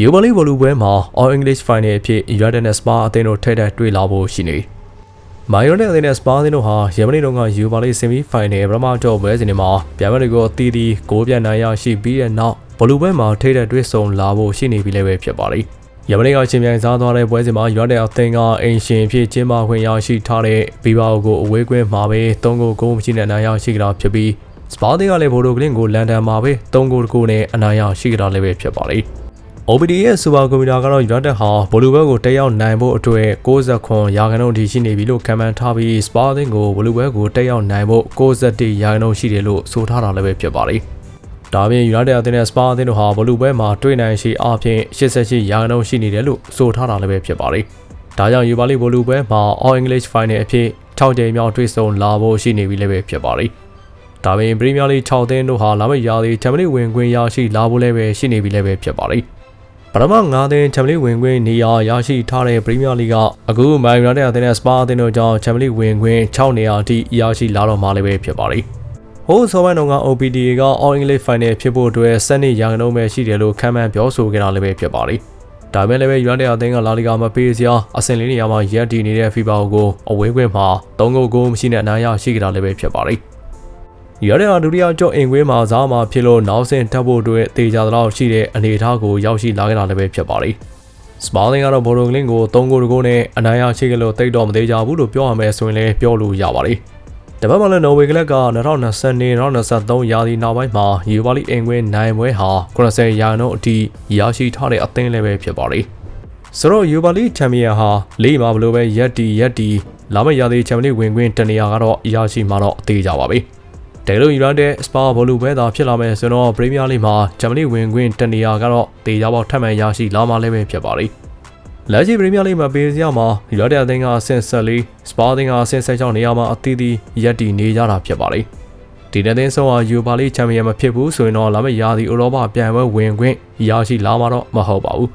ယူဗလီဘလူးပွဲမှာ All English Final အဖြစ် United နဲ့ Spa အသင်းတို့ထိပ်တိုက်တွေ့လာဖို့ရှိနေမိုင်ရိုနဲ့အသင်းနဲ့ Spa အသင်းတို့ဟာယမနီတုန်းကယူဗလီ Semi Final ပထမကြောပွဲစဉ်တွေမှာပြိုင်ပွဲတွေကိုအသီးသီးဂိုးပြန်နိုင်ရရှိပြီးတဲ့နောက်ဘလူးပွဲမှာထိပ်တိုက်တွေ့ဆုံလာဖို့ရှိနေပြီလည်းပဲဖြစ်ပါတယ်ယမနီကချင်းပြိုင်စားသွားတဲ့ပွဲစဉ်မှာ United အသင်းကအင်ရှင်ဖြစ်ကျင်းပခွင့်ရရှိထားတဲ့ဘီဘာအိုကိုအဝေးကွင်းမှာပဲ၃ဂိုးဂိုးမရှိနဲ့နိုင်ရရှိကြတာဖြစ်ပြီးစပါးတင်းကလည်းဘိုဒိုကလင်ကိုလန်ဒန်မှာပဲ၃ဂိုးတကူနဲ့အနိုင်ရရှိကြတာလည်းပဲဖြစ်ပါတယ်။ OBD ရဲ့စူပါကွန်ပျူတာကတော့ United ဟာဘိုလူဘဲကိုတက်ရောက်နိုင်ဖို့အတွက်69ရာခိုင်နှုန်းအထိရှိနေပြီလို့ခံမှန်းထားပြီး Sporting ကိုဘိုလူဘဲကိုတက်ရောက်နိုင်ဖို့61ရာခိုင်နှုန်းရှိတယ်လို့ဆိုထားတာလည်းပဲဖြစ်ပါတယ်။ဒါပြင် United အသင်းနဲ့ Spa အသင်းတို့ဟာဘိုလူဘဲမှာတွေ့နိုင်ရှိအပြင်88ရာခိုင်နှုန်းရှိနေတယ်လို့ဆိုထားတာလည်းပဲဖြစ်ပါတယ်။ဒါကြောင့် Europa League ဘိုလူဘဲမှာ All English Final အဖြစ်6ကြိမ်မြောက်တွေ့ဆုံလာဖို့ရှိနေပြီလည်းပဲဖြစ်ပါတယ်။ဒါပြင်ပရီးမီးယားလိ6သင်းတို့ဟာလာမယ့်ရာသီချန်ပီယံဝင်ခွင့်ရရှိလာဖို့လည်းပဲရှိနေပြီလည်းပဲဖြစ်ပါတယ်။ ပထမ9သင်းချန်ပီယံဝင်ခွင့်နေရာရရှိထားတဲ့ပရီးမီးယားလိကအခုမိုင်ယူနိုက်တက်အသင်းနဲ့စပါအသင်းတို့ကြောင့်ချန်ပီယံဝင်ခွင့်6နေရာအထိရရှိလာတော့မှလည်းပဲဖြစ်ပါတယ်။ဟိုးစောပိုင်းတုန်းက OPDA က All English Final ဖြစ်ဖို့အတွက်စနစ်ရာခိုင်နှုန်းပဲရှိတယ်လို့ခံမှန်းပြောဆိုခဲ့တာလည်းပဲဖြစ်ပါတယ်။ဒါပေမဲ့လည်းပဲ United အသင်းကလာလီဂါမပေးစရာအဆင့်လေးနေရာမှာရပ်တည်နေတဲ့ FIBA ကိုအဝေးခွင့်မှာ3ဂိုးကိုမရှိနဲ့အနိုင်ရရှိခဲ့တာလည်းပဲဖြစ်ပါတယ်။ ရတဲ့ဒုတိယကျော့အင်ကွေးမှာစားမှာဖြစ်လို့နောက်ဆင့်ထပ်ဖို့အတွက်တေချာတော့ရှိတဲ့အနေအထားကိုရောက်ရှိလာခဲ့တာလည်းပဲဖြစ်ပါတယ်။စပါလင်းကတော့ဘော်ရိုကလင်းကို3ဂိုးတကိုးနဲ့အနိုင်ရရှိခဲ့လို့တိတ်တော့မသေးကြဘူးလို့ပြောရမယ်ဆိုရင်လည်းပြောလို့ရပါတယ်။တပတ်မှလည်းနော်ဝေကလက်က2022-2023ရာသီနောက်ပိုင်းမှာယူပါလီအင်ကွင်းနိုင်ပွဲဟာ90ရာနှုန်းအထိရရှိထားတဲ့အသင်းလည်းပဲဖြစ်ပါတယ်။ဆိုတော့ယူပါလီချန်ပီယံဟာလေးမှာဘလို့ပဲရက်တီရက်တီလာမယ့်ရာသီချန်ပီယံဝင်ခွင့်တနေရာကတော့ရရှိမှာတော့အသေးကြပါပြီ။ ဒဲလိုယူနိုက်တက်စပါဘောလူပဲသာဖြစ်လာမယ်ဆိုတော့ပရီးမီးယားလိမှာဂျာမနီဝင်ခွင့်တနေရာကတော့တေချာပေါက်ထပ်မံရရှိလာမှလည်းပဲဖြစ်ပါလိမ့်လက်ရှိပရီးမီးယားလိမှာပေးစရာမှာယူနိုက်တက်အသင်းကအဆင့်ဆက်လေးစပါအသင်းကအဆင့်ဆက်ချောင်းနေရာမှာအသီးသီးရပ်တည်နေကြတာဖြစ်ပါလိမ့်ဒီတဲ့သင်းဆုံးဟာယူပါလိချန်ပီယံမဖြစ်ဘူးဆိုရင်တော့လာမယ့်ရာသီဥရောပပြန်ပွဲဝင်ခွင့်ရရှိလာမှာတော့မဟုတ်ပါဘူး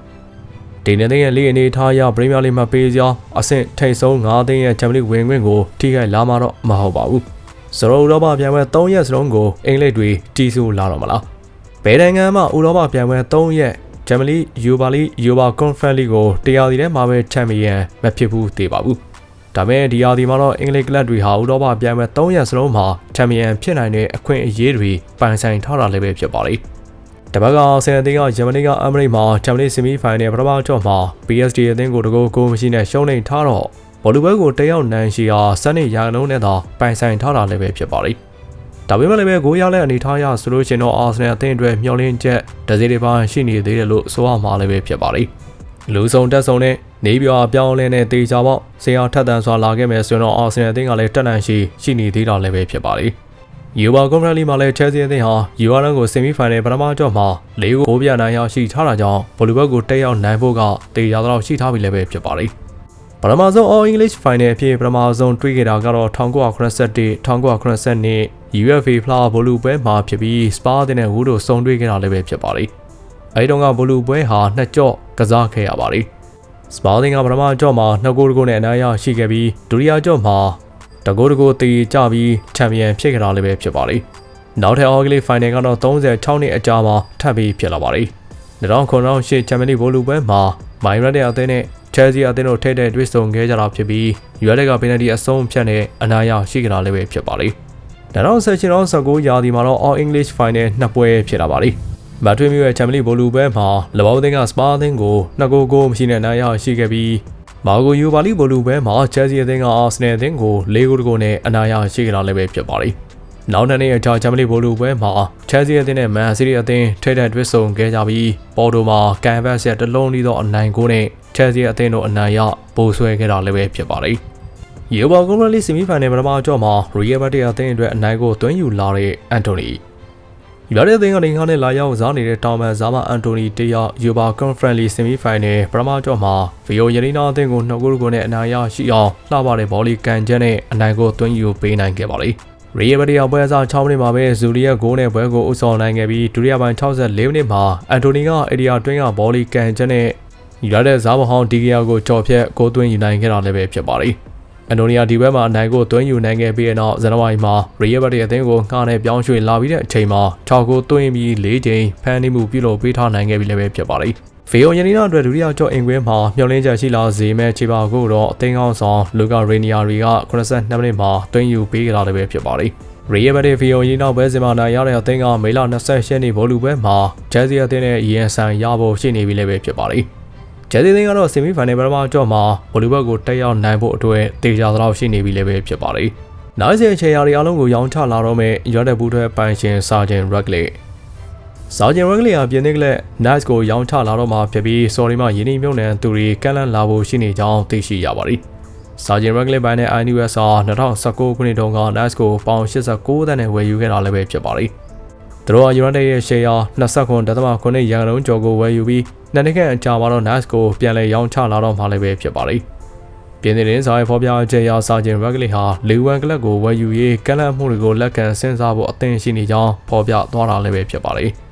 ဒီနေ့တဲ့လေးအနေထားအရပရီးမီးယားလိမှာပေးစရာအဆင့်ထိပ်ဆုံး၅သင်းရဲ့ချန်ပီယံဝင်ခွင့်ကိုထိခိုက်လာမှာတော့မဟုတ်ပါဘူး စရောဥရောပပြိုင်ပွဲ3ရက်စလုံးကိုအင်္ဂလိပ်တွေတီးဆူလာတော့မလားဘယ်နိုင်ငံမှဥရောပပြိုင်ပွဲ3ရက်ဂျမလီယူဘာလီယူဘာကွန်ဖရင့်လီကိုတရားစီထဲမှာပဲချန်ပီယံမဖြစ်ဘူးသေးပါဘူးဒါပေမဲ့ဒီယာဒီမှာတော့အင်္ဂလိပ်ကလပ်တွေဟာဥရောပပြိုင်ပွဲ3ရက်စလုံးမှာချန်ပီယံဖြစ်နိုင်တဲ့အခွင့်အရေးတွေပိုင်ဆိုင်ထားတာလည်းပဲဖြစ်ပါလိမ့်တပတ်ကဆယ်သိန်းကဂျမနီကအမရိမှာချန်ပီယံဆီမီဖိုင်နယ်ပထမကျော့မှာ PSG အသင်းကိုတကူကိုမရှိနဲ့ရှုံးနေထားတော့ ဘောလူဘဲကိုတက်ရောက်နိုင်ရှိဟာစနေရာလုံးနဲ့သာပိုင်ဆိုင်ထားတာလည်းပဲဖြစ်ပါလိမ့်ဒါပေမဲ့လည်းပဲဂိုးရတဲ့အနေထားအရဆိုလို့ရှိရင်တော့အာဆင်နယ်အသင်းအတွက်မျှော်လင့်ချက်ဒဇယ်တွေပါရှိနေသေးတယ်လို့ဆိုရမှာလည်းပဲဖြစ်ပါလိမ့်လူဆောင်တက်ဆောင်နဲ့နေပြောအပြောင်းလဲနဲ့တေချာပေါက်ဆရာထက်တန်စွာလာခဲ့မယ်ဆိုရင်တော့အာဆင်နယ်အသင်းကလည်းတက်နန်ရှိရှိနေသေးတာလည်းပဲဖြစ်ပါလိမ့်ယူဘာကွန်ဖရင့်လီမှာလည်းချဲစီအသင်းဟာယူအာရန်ကိုဆီမီဖိုင်နယ်ပထမကြော့မှာ၄ဂိုးပြနိုင်ရရှိထားတာကြောင့်ဘောလူဘက်ကိုတက်ရောက်နိုင်ဖို့ကတေချာတော့ရှိထားပြီလည်းပဲဖြစ်ပါလိမ့် ပထမဆုံး All English Final အဖြစ်ပထမဆုံးတွေ့ခဲ့တာကတော့1981 1982 UFA Flower ဘလူးပွဲမှာဖြစ်ပြီး Spa တဲ့နဲ့ Wood တို့စုံတွေ့ခဲ့တာလည်းပဲဖြစ်ပါလိမ့်။အဲဒီတော့ကဘလူးပွဲဟာနှစ်ကြော့ကစားခဲ့ရပါလိမ့်။ Spa တဲ့ကပထမကြော့မှာနှစ်ဂိုးတဂိုးနဲ့အနိုင်ရရှိခဲ့ပြီးဒုတိယကြော့မှာတဂိုးတဂိုးတေကြပြီးချန်ပီယံဖြစ်ခဲ့တာလည်းပဲဖြစ်ပါလိမ့်။နောက်ထပ် All English Final ကတော့36နှစ်အကြာမှာထပ်ပြီးဖြစ်လာပါလိမ့်။ 2009-10ချန်ပီယံလိဘလူးပွဲမှာမိုင်ရတဲ့အသင်းနဲ့ချဲစီအသင်းတို့ထိတဲ့တွေ့ဆုံခဲ့ကြတာဖြစ်ပြီးယူရလက်ကပင်နယ်တီအဆုံးဖြတ်နဲ့အနာရရှိကြတာလည်းပဲဖြစ်ပါလိမ့်။2019-19ရာသီမှာတော့ All English Final နှစ်ပွဲဖြစ်လာပါလိမ့်။မတ်ထွေးမျိုးရဲ့ချန်ပီယံဘိုလူဘဲမှာလဘောင်းသင်းကစပါအသင်းကိုနှစ်ဂိုးကိုမရှိနဲ့အနာရရှိခဲ့ပြီးမာဂိုယူပါလီဘိုလူဘဲမှာချဲစီအသင်းကအာဆင်နယ်အသင်းကို၄ဂိုးတကိုနဲ့အနာရရှိကြတာလည်းပဲဖြစ်ပါလိမ့်။ နောက်နှစ်နှစ်အကြာချန်ပီယံဘိုလူပွဲမှာချဲစီအသင်းနဲ့မန်စီးတီးအသင်းထိတဲ့တွေ့ဆုံခဲ့ကြပြီးပေါ်တိုမှာကန်ဗတ်စ်ရဲ့တလုံးလေးသောအနိုင်ကိုနဲ့ချဲစီအသင်းတို့အနိုင်ရပိုဆွဲခဲ့တာလည်းပဲဖြစ်ပါတယ်။ယေဘာကွန်ဖရင့်လီဆီမီဖိုင်နယ်ပထမအကြော့မှာရီယယ်ဘတ်တီအသင်းအတွက်အနိုင်ကိုသွင်းယူလာတဲ့အန်တိုနီရတဲ့အသင်းကနေငါနဲ့လာရောက်စားနေတဲ့တောင်မန်ဇာမအန်တိုနီတရယူဘာကွန်ဖရင့်လီဆီမီဖိုင်နယ်ပထမအကြော့မှာဗီယိုယရီနာအသင်းကိုနှုတ်ကိုကိုနဲ့အနိုင်ရရှိအောင်လှပတဲ့ဘောလီကန်ချက်နဲ့အနိုင်ကိုသွင်းယူပေးနိုင်ခဲ့ပါလိမ့်။ ရီယယ်ဘတ်တီအပွဲစား6မိနစ်မှာပဲဇူလီယက်ဂိုးနဲ့ပွဲကိုအုပ်ဆောင်နိုင်ခဲ့ပြီးဒုတိယပိုင်း64မိနစ်မှာအန်တိုနီကအေဒီယာတွင်းကဘောလီကန်ချက်နဲ့ရတဲ့ဇာဘဟောင်းဒီဂီယာကိုကြော်ဖြတ်ကိုသွင်းယူနိုင်ခဲ့တာလည်းပဲဖြစ်ပါတယ်။အန်တိုနီယာဒီဘက်မှာအနိုင်ကိုသွင်းယူနိုင်ခဲ့ပြီးတဲ့နောက်ဇန်နဝါရီမှာရီယယ်ဘတ်ရဲ့အသင်းကိုငှားနဲ့ပြောင်းရွှေ့လာပြီးတဲ့အချိန်မှာ6ကိုသွင်းပြီး၄ချိန်ဖန်နေမှုပြုလုပ်ပေးထားနိုင်ခဲ့ပြီလည်းပဲဖြစ်ပါတယ်။ ဖီယိုယနီနာအတွက်ဒုတိယကျော့အင်ကွင်းမှာမျောလင်းချက်ရှိလာစေမဲ့ခြေပါကိုတော့အသိန်းကောင်းဆောင်လူကာရေနီယာရီက82မိနစ်မှာတွင်းယူပေးကြတာလည်းပဲဖြစ်ပါတယ်။ရီယယ်ဘက်တီဖီယိုယနီနာဘဲစင်မာနိုင်ရတဲ့အသိန်းကမေလ28ရက်နေ့ဘောလူပွဲမှာဂျယ်စီအသင်းနဲ့ရီယန်ဆန်ရဖို့ရှိနေပြီလည်းပဲဖြစ်ပါတယ်။ဂျယ်စီအသင်းကတော့ဆီမီဖိုင်နယ်ပထမကျော့မှာဘောလူဘက်ကိုတက်ရောက်နိုင်ဖို့အတွက်တေချာသလောက်ရှိနေပြီလည်းပဲဖြစ်ပါတယ်။နောက်ဆက်ချေရာတွေအလုံးကိုရောင်းချလာတော့မဲ့ရော့တဲ့ဘူးထွဲပိုင်ရှင်စာဂျင်ရက်လေ စာဂျင်ရက်လေဟာပြင်းနေကလေး nice ကိုရောင်းချလာတော့မှဖြစ်ပြီး sorry မှယင်းနှမြုံနှံသူတွေကန့်လန့်လာဖို့ရှိနေကြောင်းသိရှိရပါတယ်။စာဂျင်ရက်လေဘိုင်းနဲ့ INUS ဟာ2019ခုနှစ်တုန်းက nice ကိုပေါင်89တန်းနဲ့ဝယ်ယူခဲ့တာလည်းပဲဖြစ်ပါတယ်။သူတို့က United ရဲ့ share 29.9ရာခိုင်နှုန်းကျော်ကိုဝယ်ယူပြီးနှစ်နှစ်ခန့်အကြာမှာတော့ nice ကိုပြန်လည်ရောင်းချလာတော့မှလည်းပဲဖြစ်ပါတယ်။ပြင်းနေတဲ့စာရေးဖော်ပြချက်အရစာဂျင်ရက်လေဟာလေဝမ်ကလပ်ကိုဝယ်ယူရေးကန့်လန့်မှုတွေကိုလက်ခံစဉ်းစားဖို့အသင့်ရှိနေကြောင်းဖော်ပြသွားတာလည်းပဲဖြစ်ပါတယ်။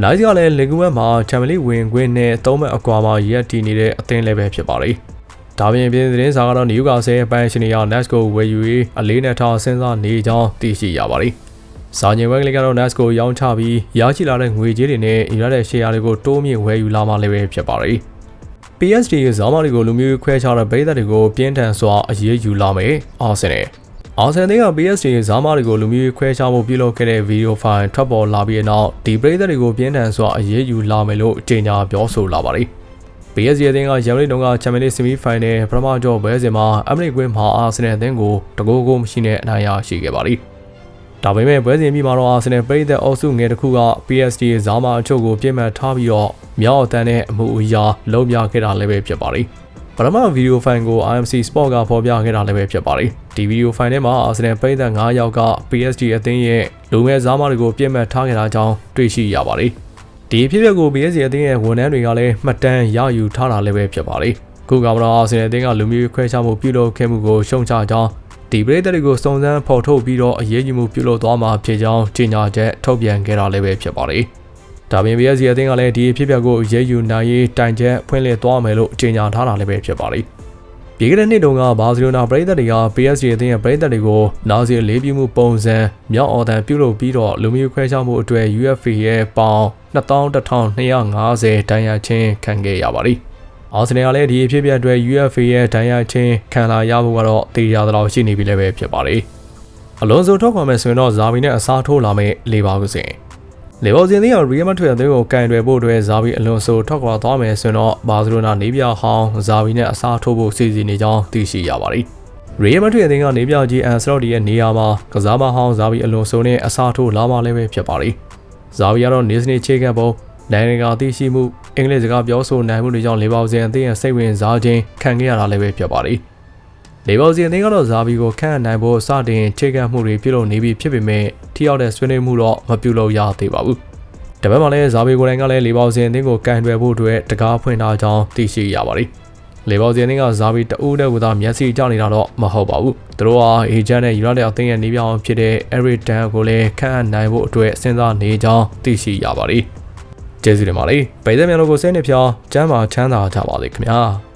နိုင်စီကလည်းလင်ကူဝက်မှာချန်ပီယံလိဝင်ခွင့်နဲ့သုံးမှတ်အကွာမှာရက်တည်နေတဲ့အသင်းလည်းပဲဖြစ်ပါတယ်။ဒါပြင်ပြင်သတင်းစာကတော့နယူကာဆယ်ပန်ရှင်နီယာနက်စ်ကိုဝယ်ယူရေးအလေးနဲ့ထားစဉ်းစားနေကြောင်းသိရှိရပါတယ်။စာညင်ဝက်ကလေးကတော့ Nets ကိုရောင်းချပြီးရရှိလာတဲ့ငွေကြေးတွေနဲ့ရတဲ့ share တွေကိုတိုးမြင့်ဝယ်ယူလာမှလည်းပဲဖြစ်ပါတယ်။ PSD ဇာမတွေကိုလူမျိုးခွဲခြားတဲ့ဗိသက်တွေကိုပြင်းထန်စွာအရေးယူလာမယ်။အာဆင်နယ် အာဆန်တွေက PSG ဇာမားတွေကိုလူမျိုးခွဲခြားဖို့ပြုလုပ်ခဲ့တဲ့ဗီဒီယိုဖိုင်ထွက်ပေါ်လာပြီးတဲ့နောက်ဒီပရိသတ်တွေကိုပြင်းထန်စွာအရေးယူလာမယ်လို့ကြေညာပြောဆိုလာပါတယ်။ PSG အသင်းကရန်ကုန်တုန်းကချန်ပီယံလိဆီမီဖိုင်နယ်ပထမကျော့ဘဲစဉ်မှာအမရိကွင်းမှာအာဆင်နယ်အသင်းကိုတကိုးကိုမရှိနဲ့အနိုင်ရရှိခဲ့ပါတယ်။ဒါပေမဲ့ပွဲစဉ်ပြီးမှာတော့အာဆင်နယ်ပရိသတ်အုပ်စုငယ်တစ်ခုက PSG ဇာမားအချို့ကိုပြစ်မှတ်ထားပြီးတော့မြောက်အတန်းနဲ့အမှုအရာလုံးပြခဲ့တာလည်းပဲဖြစ်ပါတယ်။ ပထမဗီဒီယိုဖိုင်ကို IMC Sport ကဖော်ပြခဲ့တာလည်းပဲဖြစ်ပါတယ်။ဒီဗီဒီယိုဖိုင်ထဲမှာ Arsenal ပိတ်သက်9ယောက်က PSG အသင်းရဲ့လူငယ်စားမတွေကိုပြစ်မှတ်ထားခဲ့တာကြောင့်တွေ့ရှိရပါတယ်။ဒီဖြစ်ရပ်ကို PSG အသင်းရဲ့ဝန်ထမ်းတွေကလည်းမှတ်တမ်းရယူထားတာလည်းပဲဖြစ်ပါတယ်။ခုကမှတော့ Arsenal အသင်းကလူမျိုးခွဲခြားမှုပြုလုပ်ခဲ့မှုကိုရှုံချကြောင်းဒီပရိသတ်တွေကိုစုံစမ်းဖော်ထုတ်ပြီးတော့အရေးယူမှုပြုလုပ်သွားမှာဖြစ်ကြောင်းကြေညာချက်ထုတ်ပြန်ခဲ့တာလည်းပဲဖြစ်ပါတယ်။ ဒါပြင် PSG အသင်းကလည်းဒီအဖြစ်အပျက်ကိုရဲယူနိုင်ရေးတိုင်ချက်ဖွင့်လှစ်သွားမယ်လို့ကြေညာထားတာလည်းပဲဖြစ်ပါတယ်။ဒီကနေ့နေ့တုန်းကဘာစီလိုနာပရိသတ်တွေက PSG အသင်းရဲ့ပရိသတ်တွေကိုနာစီလေးပြမှုပုံစံမြောက်အော်တန်ပြုလုပ်ပြီးတော့လူမျိုးခွဲခြားမှုအတွက် UEFA ရဲ့ပေါင်21,250တန်ရာချင်းခံခဲ့ရပါတယ်။အာဆင်နယ်ကလည်းဒီအဖြစ်အပျက်အတွက် UEFA ရဲ့တန်ရာချင်းခံလာရဖို့ကတော့တေးရသလောက်ရှိနေပြီလည်းပဲဖြစ်ပါတယ်။အလွန်စုံထောက်ခွန်မဲ့ဆိုရင်တော့ဇာဘီနဲ့အစားထိုးလာမယ့်လေပါကုစင်။ လေဘော်စင်သည်ကရီယယ်မက်ထွေအသင်းကိုကန်တွယ်ဖို့အတွက်ဇာဘီအလွန်ဆိုထွက်ခွာသွားမယ်ဆိုရင်တော့ဘာစီလိုနာနေပြဟောင်းဇာဘီနဲ့အစားထိုးဖို့စီစဉ်နေကြောင်းသိရှိရပါတယ်။ရီယယ်မက်ထွေအသင်းကနေပြကြီးအန်စလော့ဒီရဲ့နေရာမှာကစားမဟောင်းဇာဘီအလွန်ဆိုနဲ့အစားထိုးလာမှလည်းပဲဖြစ်ပါတယ်။ဇာဘီကတော့နေစနေချေကန်ပုံနိုင်ငံကသိရှိမှုအင်္ဂလိပ်စကားပြောဆိုနိုင်မှုတွေကြောင့်လေဘော်စင်အသင်းရဲ့စိတ်ဝင်စားခြင်းခံခဲ့ရတာလည်းပဲဖြစ်ပါတယ်။ လေဘော်စီအသင်းကတော့ဇာဘီကိုခန့်အနိုင်ဖို့စတင်ခြေကပ်မှုတွေပြုလုပ်နေပြီဖြစ်ပေမဲ့ထိရောက်တဲ့ဆွေးနွေးမှုတော့မပြုလုပ်ရသေးပါဘူး။တပတ်မှလည်းဇာဘီကိုယ်တိုင်ကလည်းလေဘော်စီအသင်းကိုကန်တွယ်ဖို့အတွက်တကားဖွင့်ထားကြောင်းသိရှိရပါတယ်။လေဘော်စီအသင်းကဇာဘီတဦးတည်းကသာမျက်စိကျနေတာတော့မဟုတ်ပါဘူး။သူတို့ဟာအေဂျင့်နဲ့ယူနိုက်တက်အသင်းရဲ့နေပြောင်းဖြစ်တဲ့ Eric Dan ကိုလည်းခန့်အနိုင်ဖို့အတွက်စဉ်းစားနေကြောင်းသိရှိရပါတယ်။ကျေးဇူးတင်ပါတယ်။ဗိုက်သက်မြန်တို့ကိုစိတ်နှပြချမ်းသာချမ်းသာကြပါစေခင်ဗျာ။